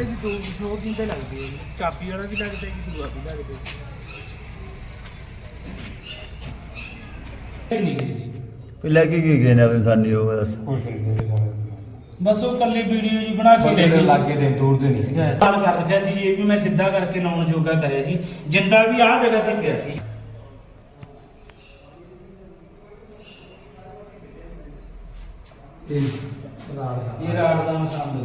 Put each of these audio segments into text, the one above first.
ਲੱਗਦਾ ਜੀ ਦੋ ਦੋ ਦਿਨ ਤੇ ਲੱਗਦੇ ਆ। ਜੀ ਚਾਬੀ ਵਾਲਾ ਵੀ ਲੱਗਦਾ ਜੀ ਦੂਆ ਵੀ ਲੱਗਦਾ ਜੀ ਨਹੀਂ ਗਏ ਜੀ ਕੋਈ ਲੈ ਕੇ ਕੀ ਗਏ ਨੇ ਇਨਸਾਨੀ ਉਹ ਬਸ ਕੁਛ ਨਹੀਂ ਦੇ ਬਸ ਉਹ ਕੱਲੀ ਵੀਡੀਓ ਜੀ ਬਣਾ ਕੇ ਲੈ ਦੇ ਗਏ ਲਾਗੇ ਦੇ ਦੂਰ ਦੇ ਨਹੀਂ। ਹਾਲ ਕਰ ਰੱਖਿਆ ਸੀ ਜੀ ਇਹ ਵੀ ਮੈਂ ਸਿੱਧਾ ਕਰਕੇ ਲਾਉਣ ਜੋਗਾ ਕਰਿਆ ਜੀ। ਜਿੰਦਾ ਵੀ ਆਹ ਜਗ੍ਹਾ ਤੇ ਪਿਆ ਸੀ। ਇਹ ਰਾੜ ਦਾ ਚਲੋ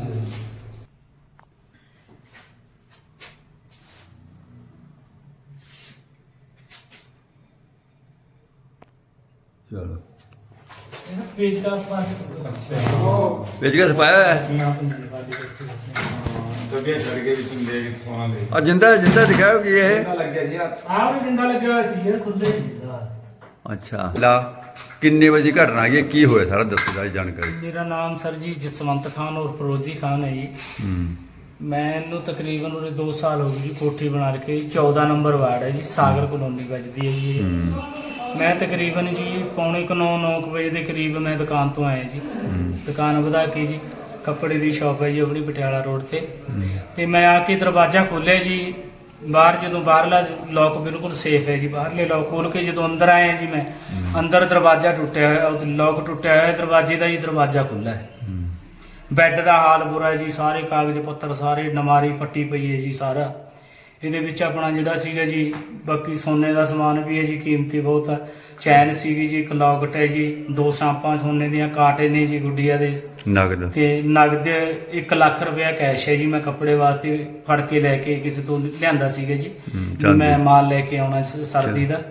ਪੇਜ ਦਾ ਪਾਸ ਵੇਚ ਕੇ ਸਪਾਇਆ ਹੈ ਦਬੇ ਛੜ ਕੇ ਵਿੱਚ ਦੇ ਸੋਨਾ ਦੇ। ਆ ਜਿੰਦਾ ਜਿੰਦਾ ਦਿਖਾਓ ਕੀ ਇਹ? ਲੱਗਿਆ ਜੀ ਆ ਆਹ ਵੀ ਜਿੰਦਾ ਲੱਗਿਆ ਹੋਇਆ ਸੀ ਯਾਰ ਖੁੱਲੇ ਅੱਛਾ ਲਾ ਕਿੰਨੇ ਵਜੇ ਘਟਨਾ ਗਈ ਕੀ ਹੋਇਆ ਸਾਰਾ? ਦੱਸੋ ਸਾਰੀ ਜਾਣਕਾਰੀ। ਮੇਰਾ ਨਾਮ ਸਰ ਜੀ ਜਸਵੰਤ ਖਾਨ ਔਰ ਫਰੋਜ਼ੀ ਖਾਨ ਹੈ ਜੀ। ਹੂੰ। ਮੈਨੂੰ ਤਕਰੀਬਨ ਉਹਦੇ 2 ਸਾਲ ਹੋ ਗਏ ਜੀ ਕੋਠੀ ਬਣਾ ਕੇ। ਜੀ 14 ਨੰਬਰ ਵਾਰਡ ਹੈ ਜੀ। ਸਾਗਰ ਕਲੋਨੀ ਵੱਜਦੀ ਹੈ ਜੀ ਇਹ। ਹੂੰ। ਮੈਂ ਤਕਰੀਬਨ ਜੀ ਪੌਣੇ 9 9 ਵਜੇ ਦੇ ਕਰੀਬ ਮੈਂ ਦੁਕਾਨ ਤੋਂ ਆਇਆ ਜੀ ਦੁਕਾਨ ਵਧਾ ਕੇ ਜੀ ਕੱਪੜੇ ਦੀ ਸ਼ਾਪ ਹੈ ਜੀ ਆਪਣੀ ਪਟਿਆਲਾ ਰੋਡ ਤੇ। ਤੇ ਮੈਂ ਆ ਕੇ ਦਰਵਾਜ਼ਾ ਖੋਲ੍ਹਿਆ ਜੀ ਬਾਹਰ ਜਦੋਂ ਬਾਹਰਲਾ ਲੋਕ ਬਿਲਕੁਲ ਸੇਫ ਹੈ ਜੀ ਬਾਹਰਲੇ ਲੋਕ ਖੋਲ ਕੇ ਜਦੋਂ ਅੰਦਰ ਆਏ ਜੀ ਮੈਂ ਅੰਦਰ ਦਰਵਾਜ਼ਾ ਟੁੱਟਿਆ ਹੋਇਆ ਉਹ ਲੋਕ ਟੁੱਟਿਆ ਹੋਇਆ ਦਰਵਾਜ਼ੇ ਦਾ ਜੀ ਦਰਵਾਜ਼ਾ ਖੁੱਲ੍ਹਾ ਹੈ। ਬੈੱਡ ਦਾ ਹਾਲ ਬੁਰਾ ਜੀ ਸਾਰੇ ਕਾਗਜ਼ ਪੱਤਰ ਸਾਰੇ ਨਮਾਰੀ ਪੱਟੀ ਪਈ ਹੈ ਜੀ ਸਾਰਾ ਇਹਦੇ ਵਿੱਚ ਆਪਣਾ ਜਿਹੜਾ ਸੀਗਾ ਜੀ ਬਾਕੀ ਸੋਨੇ ਦਾ ਸਮਾਨ ਵੀ ਹੈ ਜੀ ਕੀਮਤੀ ਬਹੁਤ ਹੈ ਚੈਨ ਸੀਗੀ ਜੀ ਇੱਕ ਲੌਕਟ ਹੈ ਜੀ ਦੋ ਸਾਂਪਾਂ ਸੋਨੇ ਦੀਆਂ ਕਾਂਟੇ ਨੇ ਜੀ ਗੁੱਡੀਆਂ ਦੇ। ਨਗਦ। ਤੇ ਨਗਦ 1 ਲੱਖ ਰੁਪਇਆ ਕੈਸ਼ ਹੈ ਜੀ ਮੈਂ ਕੱਪੜੇ ਵਾਸਤੇ ਫੜ ਕੇ ਲੈ ਕੇ ਕਿਸੇ ਤੋਂ ਲਿਆਂਦਾ ਸੀਗਾ ਜੀ। ਵੀ। ਮੈਂ ਮਾਲ ਲੈ ਕੇ ਆਉਣਾ ਸਰਦੀ ਦਾ।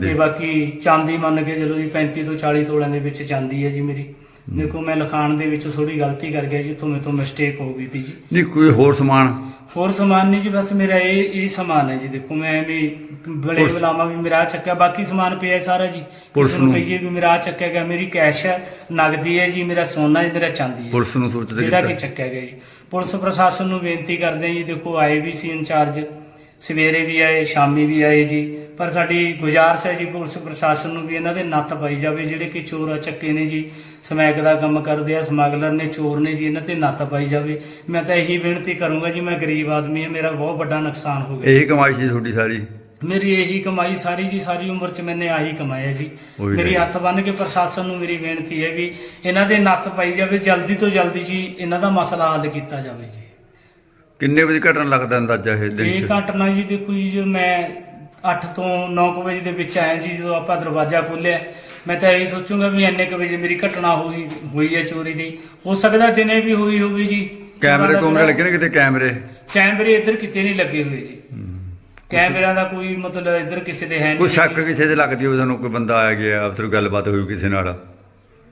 ਤੇ ਬਾਕੀ ਚਾਂਦੀ ਮੰਨ ਕੇ ਚਲੋ ਜੀ 35 ਤੋਂ 40 ਤੋਲਿਆਂ ਦੇ ਵਿੱਚ ਚਾਂਦੀ ਹੈ ਜੀ ਮੇਰੀ। ਦੇਖੋ ਮੈਂ ਲਿਖਾਣ ਦੇ ਵਿੱਚ ਥੋੜੀ ਗਲਤੀ ਕਰ ਗਿਆ ਜੀ ਤੋਂ ਮੇਰੇ ਤੋਂ ਮਿਸਟੇਕ ਹੋ ਗਈ ਤੀ ਜੀ। ਨਹੀਂ ਕੋਈ ਹੋਰ ਸਮਾਨ? ਹੋਰ ਸਮਾਨ ਨਹੀਂ ਜੀ ਬਸ ਮੇਰਾ ਇਹ ਇਹ ਸਮਾਨ ਹੈ ਜੀ ਦੇਖੋ ਮੈਂ ਵੀ ਬੜੇ ਪੁਲਿਸ- ਬਲਾਮਾ ਵੀ ਮੇਰਾ ਆਹ ਚੱਕਿਆ ਬਾਕੀ ਸਮਾਨ ਪਿਆ ਹੈ ਸਾਰਾ ਜੀ। ਪੁਲਿਸ ਨੂੰ ਨੂੰ- ਕਹੀਏ ਵੀ ਮੇਰਾ ਆਹ ਚੱਕਿਆ ਗਿਆ ਮੇਰੀ ਕੈਸ਼ ਹੈ ਨਗਦੀ ਹੈ ਜੀ ਮੇਰਾ ਸੋਨਾ ਹੈ ਮੇਰਾ ਚਾਂਦੀ ਹੈ। ਪੁਲਿਸ ਨੂੰ ਸੂਚਿਤ ਜਿਹੜਾ ਕਿ ਕੀਤਾ ਚੱਕਿਆ ਗਿਆ ਜੀ। ਪੁਲਿਸ ਪ੍ਰਸ਼ਾਸਨ ਨੂੰ ਬੇਨਤੀ ਕਰਦੇ ਹਾਂ ਜੀ ਦੇਖੋ ਆਏ ਵੀ ਸੀ ਇੰਚਾਰਜ ਸਵੇਰੇ ਵੀ ਆਏ ਸ਼ਾਮੀ ਵੀ ਆਏ ਜੀ। ਪਰ ਸਾਡੀ ਗੁਜ਼ਾਰਿਸ਼ ਹੈ ਜੀ ਪੁਲਿਸ ਪ੍ਰਸ਼ਾਸਨ ਨੂੰ ਵੀ ਇਹਨਾਂ ਦੇ ਨੱਥ ਪਾਈ ਜਾਵੇ ਜਿਹੜੇ ਕਿ ਚੋਰ ਚੱਕੇ ਨੇ ਜੀ। ਸਮੈਕ ਦਾ ਕੰਮ ਕਰਦੇ ਆ ਸਮਗਲਰ ਨੇ ਚੋਰ ਨੇ ਜੀ ਇਹਨਾਂ ਤੇ ਨੱਥ ਪਾਈ ਜਾਵੇ। ਮੈਂ ਤਾਂ ਇਹੀ ਬੇਨਤੀ ਕਰੂੰਗਾ ਜੀ ਮੈਂ ਗਰੀਬ ਆਦਮੀ ਹਾਂ ਮੇਰਾ ਬਹੁਤ ਵੱਡਾ ਨੁਕਸਾਨ ਹੋ ਗਿਆ। ਇਹੀ ਕਮਾਈ ਸੀ ਤੁਹਾਡੀ ਸਾਰੀ? ਮੇਰੀ ਇਹੀ ਕਮਾਈ ਸਾਰੀ ਜੀ ਸਾਰੀ ਉਮਰ ਚ ਮੈਨੇ ਆਹੀ ਕਮਾਇਆ ਜੀ। ਉਹੀ ਮੇਰੀ ਗੱਲ। ਹੱਥ ਬੰਨ ਕੇ ਪ੍ਰਸ਼ਾਸਨ ਨੂੰ ਮੇਰੀ ਬੇਨਤੀ ਹੈ ਵੀ ਇਹਨਾਂ ਦੇ ਨੱਥ ਪਾਈ ਜਾਵੇ ਜਲਦੀ ਤੋਂ ਜਲਦੀ ਜੀ ਇਹਨਾਂ ਦਾ ਮਸਲਾ ਹੱਲ ਕੀਤਾ ਜਾਵੇ ਜੀ। ਕਿੰਨੇ ਵਜੇ ਘਟਨਾ ਲੱਗਦਾ ਅੰਦਾਜ਼ਾ ਇਹ ਦਿਨ ਇਹ ਚ? ਘਟਨਾ ਜੀ ਦੇਖੋ ਜੀ ਮੈਂ 8 ਤੋਂ 9 ਵਜੇ ਦੇ ਵਿੱਚ ਆਇਆ ਜੀ ਜਦੋਂ ਆਪਾਂ ਦਰਵਾਜ਼ਾ ਖੋਲ੍ਹਿਆ। ਮੈਂ ਤਾਂ ਇਹ ਸੋਚੂੰਗਾ ਵੀ ਇੰਨੇ ਕੁ ਵਜੇ ਮੇਰੀ ਘਟਨਾ ਹੋਈ ਹੋਈ ਹੈ ਚੋਰੀ ਦੀ। ਹੋ ਸਕਦਾ ਦਿਨੇ ਵੀ ਹੋਈ ਹੋਵੇ ਜੀ। ਕੈਮਰੇ ਕੋਮਰੇ ਲੱਗੇ ਨੇ ਕਿਤੇ? ਕੈਮਰੇ? ਕੈਮਰੇ ਇੱਧਰ ਕਿਤੇ ਨਹੀਂ ਲੱਗੇ ਹੋਏ ਜੀ। ਕੈਮਰਿਆਂ ਦਾ ਕੋਈ ਮਤਲਬ ਇੱਧਰ ਕਿਸੇ ਦੇ ਹੈ ਕੋਈ ਨਹੀਂ ਸ਼ੱਕ ਕਿਸੇ ਦੇ ਲੱਗਦੀ ਹੋਵੇ ਤੁਹਾਨੂੰ? ਕੋਈ ਬੰਦਾ ਆ ਗਿਆ ਅਫਸਰ ਗੱਲਬਾਤ ਹੋਈ ਕਿਸੇ ਨਾਲ?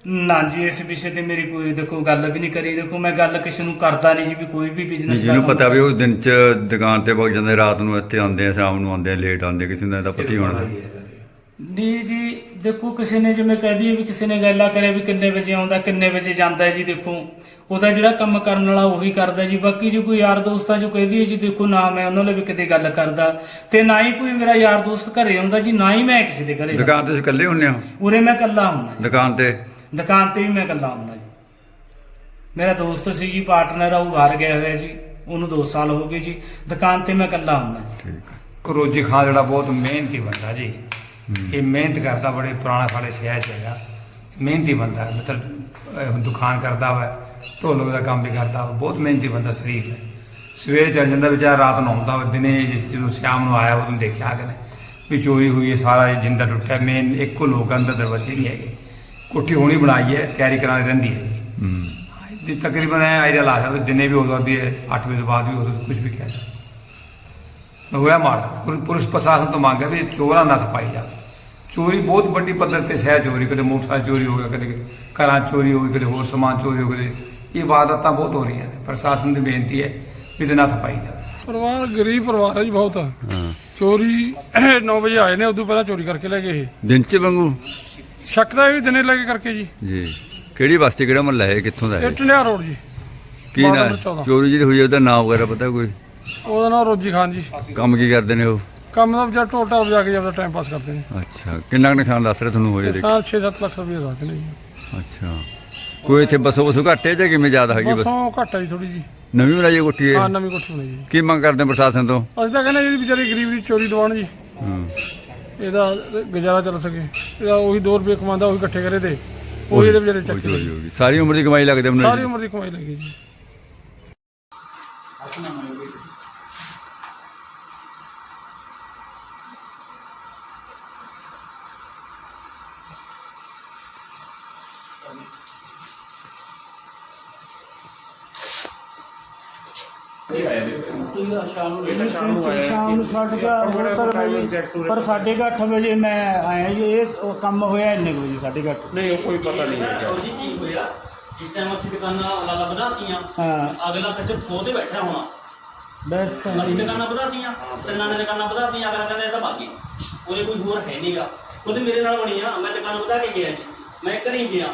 ਨਾ ਜੀ ਇਸ ਵਿਸ਼ੇ ਤੇ ਮੇਰੀ ਕੋਈ ਦੇਖੋ ਗੱਲ ਵੀ ਨਹੀਂ ਕਰੀ। ਦੇਖੋ ਮੈਂ ਗੱਲ ਕਿਸੇ ਨੂੰ ਕਰਦਾ ਨਹੀਂ ਜੀ ਵੀ ਕੋਈ ਵੀ ਬਿਜ਼ਨਸ ਜਿਹਨੂੰ ਪਤਾ ਵੀ ਉਹ ਦਿਨ ਚ ਦੁਕਾਨ ਤੇ ਵਗ ਜਾਂਦੇ ਰਾਤ ਨੂੰ ਇੱਥੇ ਆਉਂਦੇ ਆ ਸ਼ਾਮ ਨੂੰ ਆਉਂਦੇ ਆ ਲੇਟ ਆਉਂਦੇ ਕਿਸੇ ਨੂੰ ਤਾਂ ਪਤਾ ਹੀ ਹੋਣਾ। ਨਹੀਂ ਜੀ ਦੇਖੋ ਕਿਸੇ ਨੇ ਜਿਵੇਂ ਕਹਿ ਦਈਏ ਵੀ ਕਿਸੇ ਨੇ ਗੱਲਾਂ ਕਰਿਆ ਵੀ ਕਿੰਨੇ ਵਜੇ ਆਉਂਦਾ ਕਿੰਨੇ ਵਜੇ ਜਾਂਦਾ ਜੀ ਦੇਖੋ। ਉਹਦਾ ਜਿਹੜਾ ਕੰਮ ਕਰਨ ਵਾਲਾ ਉਹੀ ਕਰਦਾ ਜੀ। ਬਾਕੀ ਜੇ ਕੋਈ ਯਾਰ ਦੋਸਤ ਆ ਜੋ ਕਹਿ ਦਈਏ ਜੀ ਦੇਖੋ ਨਾ ਮੈਂ ਉਹਨਾਂ ਨਾਲ ਵੀ ਕਿਤੇ ਗੱਲ ਕਰਦਾ। ਤੇ ਨਾ ਹੀ ਕੋਈ ਮੇਰਾ ਯਾਰ ਦੋਸਤ ਘਰੇ ਆਉਂਦਾ ਜੀ ਨਾ ਹੀ ਮੈਂ ਕਿਸੇ ਦੇ ਘਰੇ। ਦੁਕਾਨ ਤੇ ਇਕੱਲੇ ਹੁੰਨੇ ਹੋ? ਉਰੇ ਮੈਂ ਇਕੱਲਾ ਹੁੰਦਾ ਜੀ। ਦੁਕਾਨ ਤੇ? ਦੁਕਾਨ ਤੇ ਵੀ ਮੈਂ ਇਕੱਲਾ ਹੁੰਦਾ ਜੀ। ਮੇਰਾ ਦੋਸਤ ਸੀ ਜੀ ਪਾਰਟਨਰ ਆ ਉਹ ਬਾਹਰ ਗਿਆ ਹੋਇਆ ਜੀ। ਉਹਨੂੰ 2 ਸਾਲ ਹੋ ਗਏ ਜੀ। ਦੁਕਾਨ ਤੇ ਮੈਂ ਇਕੱਲਾ ਹੁੰਦਾ ਜੀ। ਠੀਕ ਹੈ। ਕਰੋਜੀ ਖਾਨ ਜਿਹੜਾ ਬਹੁਤ ਮਿਹਨਤੀ ਬੰਦਾ ਜੀ। ਇਹ ਮਿਹਨਤ ਕਰਦਾ ਬੜੇ ਪੁਰਾਣਾ ਸਾਡੇ ਸ਼ਹਿਰ ਚ ਹੈਗਾ। ਮਿਹਨਤੀ ਬੰਦਾ ਮਤਲਬ ਦੁਕਾਨ ਕਰਦਾ ਵਾ ਢੋਲਕ ਦਾ ਕੰਮ ਵੀ ਕਰਦਾ ਵਾ। ਬਹੁਤ ਮਿਹਨਤੀ ਬੰਦਾ ਸ਼ਰੀਫ ਹੈ। ਸਵੇਰੇ ਚੱਲ ਜਾਂਦਾ ਵਿਚਾਰਾ ਰਾਤ ਨੂੰ ਆਉਂਦਾ ਦਿਨੇ ਜਦੋਂ ਸ਼ਾਮ ਨੂੰ ਆਇਆ ਉਦੋਂ ਦੇਖਿਆ ਕਿ ਨੇ ਵੀ ਚੋਰੀ ਹੋਈ ਹੈ ਸਾਰਾ ਜਿੰਦਾ ਟੁੱਟਿਆ। ਮੇਨ ਇੱਕੋ ਲੋਕ ਅੰਦਰ ਦਰਵਾਜ਼ੇ ਨਹੀਂ ਹੈਗੇ। ਕੋਠੀ ਹੋਣੀ ਬਣਾਈ ਹੈ ਤਿਆਰੀ ਕਰਾਂ ਰਹਿੰਦੀ ਹੈ। ਹੂੰ। ਜੀ ਤਕਰੀਬਨ ਇਹ ਆਈਡੀਆ ਲਾ ਸਕਦਾ ਦਿਨੇ ਵੀ ਹੋ ਸਕਦੀ ਹੈ 8 ਵਜੇ ਤੋਂ ਬਾਅਦ ਵੀ ਹੋ ਸਕਦਾ ਕੁਝ ਵੀ ਕਹਿ ਸਕਦਾ। ਹੋਇਆ ਮਾੜਾ ਪੁਲ- ਪੁਲਿਸ ਪ੍ਰਸ਼ਾਸਨ ਤੋਂ ਮੰਗ ਹੈ ਵੀ ਚੋਰਾਂ ਨੱਥ ਪਾਈ ਜਾਵੇ। ਚੋਰੀ ਬਹੁਤ ਵੱਡੀ ਪੱਧਰ ਤੇ ਸਹਿ ਚੋਰੀ ਕਦੇ ਮੋਟਰਸਾਈਕਲ ਚੋਰੀ ਹੋ ਗਿਆ ਕਦੇ ਘਰਾਂ ਚੋਰੀ ਹੋ ਗਈ ਕਦੇ ਹੋਰ ਸਮਾਨ ਚੋਰੀ ਹੋ ਗਏ ਇਹ ਵਾਰਦਾਤਾਂ ਬਹੁਤ ਹੋ ਰਹੀਆਂ ਨੇ। ਪ੍ਰਸ਼ਾਸਨ ਦੀ ਬੇਨਤੀ ਹੈ ਵੀ ਇਹਦੇ ਨੱਥ ਪਾਈ ਜਾਵੇ। ਪਰਿਵਾਰ ਗਰੀਬ ਪਰਿਵਾਰ ਹੈ ਜੀ ਬਹੁਤ। ਹਾਂ। ਚੋਰੀ 9 ਵਜੇ ਆਏ ਨੇ ਉਦੋਂ ਪਹਿਲਾਂ ਚੋਰੀ ਕਰਕੇ ਲੈ ਗਏ ਇਹ। ਦਿਨ ਚ ਵਾਂਗੂ ਸ਼ੱਕ ਦਾ ਵੀ ਦਿਨੇ ਲੈ ਕੇ ਕਰਕੇ ਜੀ। ਜੀ। ਕਿਹੜੀ ਬਸਤੀ ਕਿਹੜਾ ਮਹੱਲਾ ਹੈ ਕਿੱਥੋਂ ਦਾ ਇਹ? ਹੈ ਟੰਡਿਆ ਰੋਡ ਜੀ। ਕੀ ਬਾਰਾਂ ਨਾ? ਨੰਬਰ ਚੌਦਾਂ। ਚੋਰੀ ਜਿਹੜੀ ਹੋਈ ਹੈ ਉਹਦਾ ਨਾਮ ਵਗੈਰਾ ਪਤਾ ਕੋਈ? ਉਹਦਾ ਨਾਮ ਰੋਜੀ ਖਾਨ ਜੀ। ਕੰਮ ਕੀ ਕਰਦੇ ਨੇ ਉਹ? ਕੰਮ ਦਾ ਵਿਚਾਰ ਟੋਟਾ ਵਜਾ ਕੇ ਆਪਦਾ ਟਾਈਮ ਪਾਸ ਕਰਦੇ ਨੇ। ਅੱਛਾ। ਕਿੰਨਾ ਕੁ ਨੁਕਸਾਨ ਦੱਸ ਰਿਹਾ ਤੁਹਾਨੂੰ ਹੋਇਆ ਦੇਖ? ਸਾਲ 6-7 ਲੱਖ ਰੁਪਏ ਦਾ ਨੇ ਜੀ। ਅੱਛਾ। ਕੋਈ ਇੱਥੇ ਬਸੋ ਬਸੋ ਘੱਟ ਹੈ ਜਾਂ ਕਿਵੇਂ ਜ਼ਿਆਦਾ ਹੈਗੀ ਬਸ? ਬਸੋਂ ਘੱਟ ਹੈ ਜੀ ਥੋੜੀ ਜੀ। ਨਵੀਂ ਬਣਾਈ ਹੈ ਕੋਠੀ ਹਾਂ ਇਹ ਨਵੀਂ ਕੋਠੀ ਬਣਾਈ ਜੀ। ਕੀ ਮੰਗ ਕਰਦੇ ਪ੍ਰਸ਼ਾਸਨ ਤੋਂ? ਅਸੀਂ ਤਾਂ ਕਹਿੰਦੇ ਜਿਹੜੀ ਵਿਚਾਰੀ ਗਰੀਬ ਦੀ ਚੋਰੀ ਦਵਾਉਣ ਜੀ। ਹੂੰ। ਇਹਦਾ ਗੁਜ਼ਾਰਾ ਚੱਲ ਸਕੇ। ਇਹਦਾ ਉਹੀ 2 ਰੁਪਏ ਕਮਾਉਂਦਾ ਉਹੀ ਇਕੱਠੇ ਕਰੇ ਤੇ। ਉਹੀ ਇਹਦੇ ਵਿਚਾਰੇ ਚੱਕ ਚੋਰੀ ਹੋ ਗਈ ਸਾਰੀ ਉਮਰ ਦੀ ਕਮਾਈ ਲੱਗਦੇ ਉਹਨੂੰ ਸਾਰੀ ਉਮਰ ਦੀ ਕਮਾਈ ਲੱਗੀ ਜੀ। ਸ਼ਾਮ ਨੂੰ ਸਾਡੇ ਦਾ ਹੋ ਸਕਦਾ ਜੀ ਪਰ ਸਾਢੇ ਕੁ ਅੱਠ ਵਜੇ ਮੈਂ ਆਇਆ ਜੀ ਇਹ ਉਹ ਕੰਮ ਹੋਇਆ ਇੰਨੇ ਕੁ ਵਜੇ ਕੁ ਅੱਠ। ਨਹੀਂ ਉਹ ਕੋਈ ਪਤਾ ਨਹੀਂ ਹੈ ਉਹਦੀ ਕੀ ਹੋਇਆ? ਜਿਸ ਟਾਈਮ ਅਸੀਂ ਦੁਕਾਨਾਂ ਅਲੱਗ ਵਧਾਤੀਆਂ ਹਾਂ। ਅਗਲਾ ਪਿੱਛੇ ਖੋ ਤੇ ਬੈਠਾ ਹੋਣਾ। ਬਸ ਅਸੀਂ ਦੁਕਾਨਾਂ ਵਧਾਤੀਆਂ ਤਿੰਨਾਂ ਨੇ ਦੁਕਾਨਾਂ ਵਧਾਤੀਆਂ ਅਗਲਾ ਕਹਿੰਦਾ ਇਹ ਤਾਂ ਬਾਕੀ ਉਹਦੇ ਕੋਈ ਹੋਰ ਹੈ ਨਹੀਂਗਾ ਖੁਦ ਮੇਰੇ ਨਾਲ ਬਣੀ ਆ ਮੈਂ ਦੁਕਾਨ ਵਧਾ ਕੇ ਗਿਆ ਜੀ। ਮੈਂ ਘਰੇ ਗਿਆ।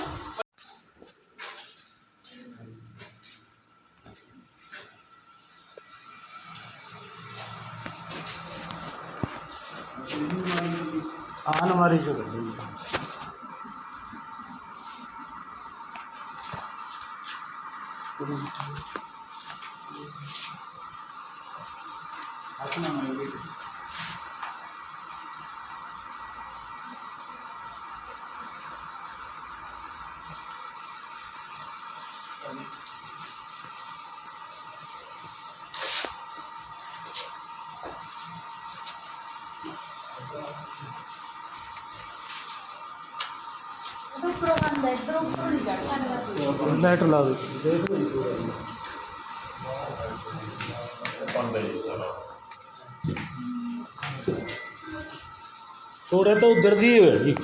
આને મારી જો ਉੱਪਰੋਂ ਬੰਦਾ ਇੱਧਰੋਂ ਉੱਪਰੋਂ ਨਹੀਂ ਚੜ ਸਕਦਾ ਲੈਟ ਲਾ ਦੇ ਦੇਖ ਲਓ ਜੀ ਪੂਰਾ। ਥੋੜੇ ਤਾਂ ਉਧਰ ਦੀ ਹੋਇਆ ਜੀ